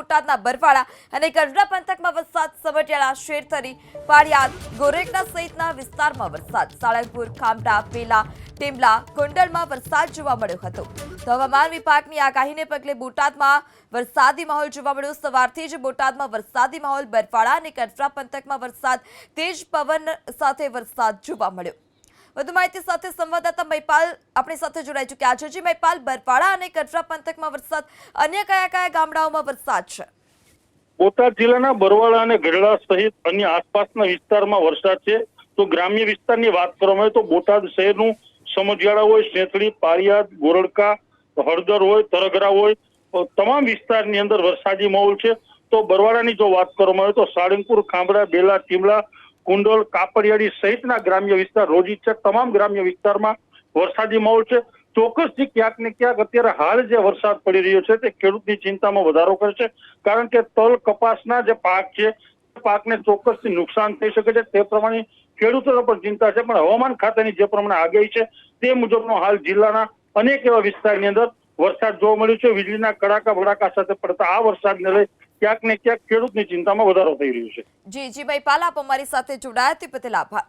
બોટાદના બરવાળા અને ગઢડા પંથકમાં વરસાદ સવટિયાળા શેરથરી પાળિયાદ ગોરેકના સહિતના વિસ્તારમાં વરસાદ. સાળંગપુર, ખામટા, પેલા, ટીમલા ગોંડલમાં વરસાદ જોવા મળ્યો હતો. તો હવામાન વિભાગની આગાહીને પગલે બોટાદમાં વરસાદી માહોલ જોવા મળ્યો. સવારથી જ બોટાદમાં વરસાદી માહોલ બરવાળા અને કટરા પંથકમાં વરસાદ. તેજ પવન સાથે વરસાદ જોવા મળ્યો. વધુ માહિતી સાથે સંવાદદાતા મહિપાલ આપણી સાથે જોડાઈ ચૂક્યા છે. જી મહિપાલ બરપાડા અને કટરા પંથકમાં વરસાદ અન્ય કયા કયા ગામડાઓમાં વરસાદ છે? બોટાદ જિલ્લાના બરવાળા અને ગઢડા સહિત અન્ય આસપાસના વિસ્તારમાં વરસાદ છે. તો ગ્રામ્ય વિસ્તારની વાત કરવામાં આવે તો બોટાદ શહેરનું સમજિયાળા હોય શેથળી પાળિયાદ, ગોરડકા, હળદર હોય તરગરા હોય તમામ વિસ્તારની અંદર વરસાદી માહોલ છે. તો બરવાડાની જો વાત કરવામાં આવે તો સાળંગપુર ખાંભડા બેલા, ટીમલા કુંડોલ કાપડિયાળી સહિતના ગ્રામ્ય વિસ્તાર રોજી છે. તમામ ગ્રામ્ય વિસ્તારમાં વરસાદી માહોલ છે. ચોક્કસથી ક્યાંક ને ક્યાંક અત્યારે હાલ જે વરસાદ પડી રહ્યો છે તે ખેડૂતની ચિંતામાં વધારો કરશે કારણ કે તલ કપાસના જે પાક છે પાકને ચોક્કસથી નુકસાન થઈ શકે છે. તે પ્રમાણે ખેડૂતોને પણ ચિંતા છે. પણ હવામાન ખાતાની જે પ્રમાણે આગાહી છે, તે મુજબનો હાલ જિલ્લાના અનેક એવા વિસ્તારની અંદર વરસાદ જોવા મળ્યો છે. વીજળીના કડાકા ભડાકા સાથે પડતા આ વરસાદને લઈ ક્યાંક ને ક્યાંક ખેડૂતની ચિંતામાં વધારો થઈ રહ્યો છે. જી પાલાપ અમારી સાથે જોડાયા તે બદલ આભાર.